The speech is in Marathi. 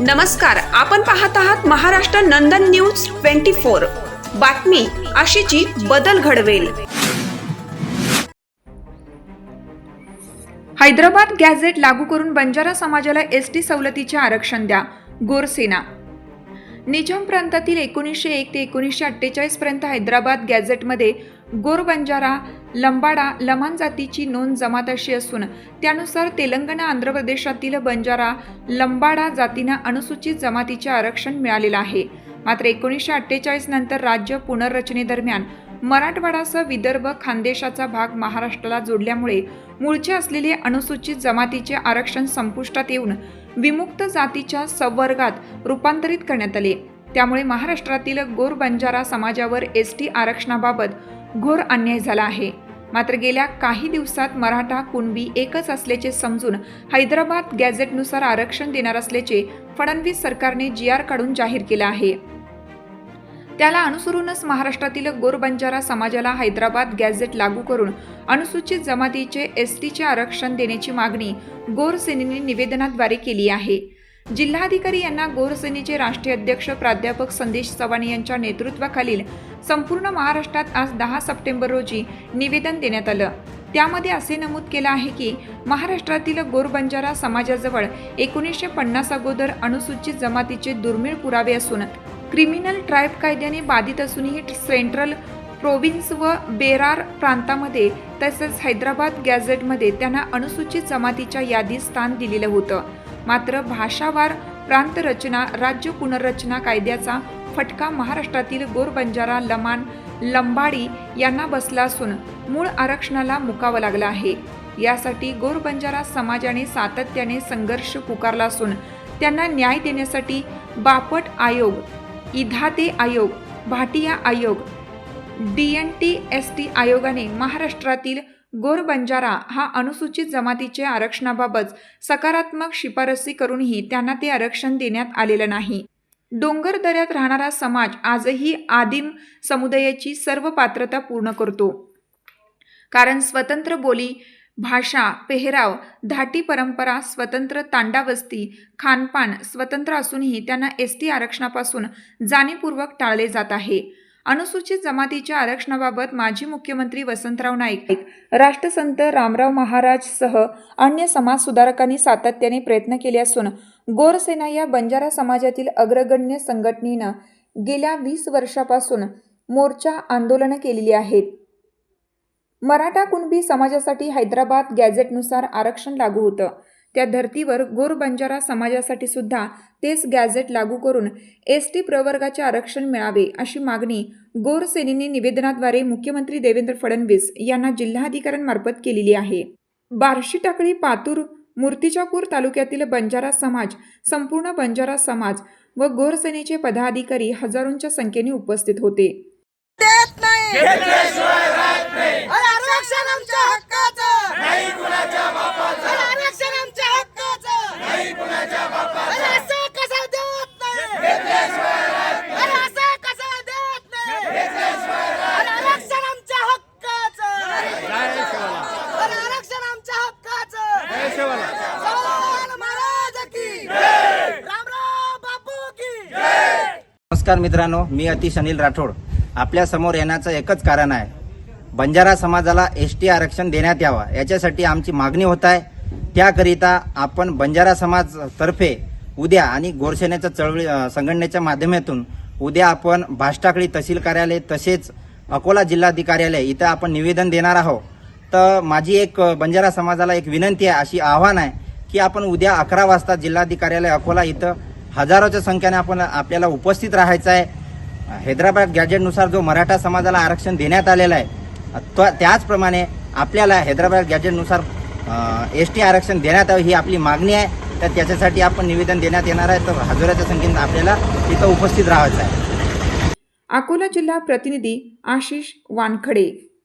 नमस्कार आपण पाहत आहात Maharashtra Nandan news twenty four. बातमी अशीची बदल घडवेल. हैदराबाद गॅझेट लागू करून बंजारा समाजाला एस टी सवलतीचे आरक्षण द्या गोरसेना. निजाम प्रांतातील एकोणीसशे एक ते एकोणीसशे अठ्ठेचाळीस पर्यंत हैदराबाद गॅझेटमध्ये गोर बंजारा लंबाडा लमान जातीची नोंद जमात अशी असून त्यानुसार तेलंगणा आंध्र प्रदेशातील बंजारा लंबाडा जातींना अनुसूचित जमातीचे आरक्षण मिळालेलं आहे. मात्र एकोणीसशे अठ्ठेचाळीस नंतर राज्य पुनर्रचनेदरम्यान मराठवाडासह विदर्भ खानदेशाचा भाग महाराष्ट्राला जोडल्यामुळे मूळचे असलेले अनुसूचित जमातीचे आरक्षण संपुष्टात येऊन विमुक्त जातीच्या संवर्गात रूपांतरित करण्यात आले. त्यामुळे महाराष्ट्रातील गोर बंजारा समाजावर एस टी आरक्षणाबाबत घोर अन्याय झाला आहे. मात्र गेल्या काही दिवसात मराठा कुणबी एकच असल्याचे समजून हैदराबाद गॅझेटनुसार आरक्षण देणार असल्याचे फडणवीस सरकारने जी आर काढून जाहीर केलं आहे. त्याला अनुसरूनच महाराष्ट्रातील गोरबंजारा समाजाला हैदराबाद गॅझेट लागू करून अनुसूचित जमातीचे एस टीचे आरक्षण देण्याची मागणी गोरसेनेने निवेदनाद्वारे केली आहे. जिल्हाधिकारी यांना गोरसेनेचे राष्ट्रीय अध्यक्ष प्राध्यापक संदेश चव्हाण यांच्या नेतृत्वाखालील संपूर्ण महाराष्ट्रात आज दहा सप्टेंबर रोजी निवेदन देण्यात आलं. त्यामध्ये असे नमूद केलं आहे की महाराष्ट्रातील गोरबंजारा समाजाजवळ एकोणीसशे पन्नास अगोदर अनुसूचित जमातीचे दुर्मिळ पुरावे असून क्रिमिनल ट्राईब कायद्याने बाधित असूनही सेंट्रल प्रोविन्स व बेरार प्रांतामध्ये तसेच हैदराबाद गॅझेटमध्ये त्यांना अनुसूचित जमातीच्या यादीत स्थान दिलेलं होतं. मात्र भाषावार प्रांत रचना राज्य पुनर्रचना कायद्याचा फटका महाराष्ट्रातील गोरबंजारा लमान लंबाडी यांना बसला असून मूळ आरक्षणाला मुकावं लागलं आहे. यासाठी गोरबंजारा समाजाने सातत्याने संघर्ष पुकारला असून त्यांना न्याय देण्यासाठी बापट आयोग इधाते आयोग भाटिया आयोग D N T S T आयोगाने महाराष्ट्रातील गोरबंजारा हा अनुसूचित जमातीचे आरक्षणाबाबत सकारात्मक शिफारसी करूनही त्यांना ते आरक्षण देण्यात आलेलं नाही. डोंगर दऱ्यात राहणारा समाज आजही आदिम समुदायाची सर्व पात्रता पूर्ण करतो. कारण स्वतंत्र बोली भाषा पेहराव धाटी परंपरा स्वतंत्र तांडावस्ती खानपान स्वतंत्र असूनही त्यांना एस टी आरक्षणापासून जाणीवपूर्वक टाळले जात आहे. अनुसूचित जमातीच्या आरक्षणाबाबत माजी मुख्यमंत्री वसंतराव नाईक राष्ट्रसंत रामराव महाराज सह अन्य समाजसुधारकांनी सातत्याने प्रयत्न केले असून गोरसेना या बंजारा समाजातील अग्रगण्य संघटनेनं गेल्या वीस वर्षापासून मोर्चा आंदोलनं केलेली आहेत. मराठा कुणबी समाजासाठी हैदराबाद गॅझेटनुसार आरक्षण लागू होतं. त्या धर्तीवर गोर बंजारा समाजासाठी सुद्धा तेच गॅझेट लागू करून एस टी प्रवर्गाचे आरक्षण मिळावे अशी मागणी गोर सेनेने निवेदनाद्वारे मुख्यमंत्री देवेंद्र फडणवीस यांना जिल्हाधिकाऱ्यांमार्फत केलेली आहे. बार्शी टाकळी पातूर मूर्तिजापूर तालुक्यातील बंजारा समाज संपूर्ण बंजारा समाज व गोर सेनेचे पदाधिकारी हजारोंच्या संख्येने उपस्थित होते. देत नाही. अरे आरक्षण आमच्या हक्काचं. नाही कुणाच्या बापाचं अरे आरक्षण आमच्या हक्काचं नाही कुणाच्या बापाचं अरे असं कसं देत नाही अरे असं कसं देत नाही अरे आरक्षण आमच्या हक्काचं अरे आरक्षण आमच्या हक्काचं जवाहरलाल महाराज की रामराव बापू की नमस्कार मित्रांनो मी अतिश अनिल राठोड. आपल्यासमोर येण्याचं एकच कारण आहे. बंजारा समाजाला एस टी आरक्षण देण्यात यावा याच्यासाठी आमची मागणी होत आहे. त्याकरिता आपण बंजारा समाज तर्फे उद्या आणि गोरसेनेच्या चळवळी संघटनेच्या माध्यमातून उद्या आपण भाष्टाकळी तहसील कार्यालय तसेच अकोला जिल्हाधिकार्यालय इथं आपण निवेदन देणार आहोत. तर माझी एक बंजारा समाजाला एक विनंती आहे अशी आव्हान आहे की आपण उद्या अकरा वाजता जिल्हाधिकार्यालय अकोला इथं हजारोच्या संख्येने आपण आपल्याला उपस्थित राहायचं आहे. हैदराबाद गॅजेटनुसार जो मराठा समाजाला आरक्षण देण्यात आलेलं आहे त- त्याचप्रमाणे आपल्याला हैदराबाद गॅजेटनुसार एस टी आरक्षण देण्यात यावं ही आपली मागणी आहे. तर त्याच्यासाठी आपण निवेदन देण्यात येणार आहे. तर हजाराच्या संख्येने आपल्याला तिथं उपस्थित राहायचं आहे. अकोला जिल्हा प्रतिनिधी आशिष वानखडे.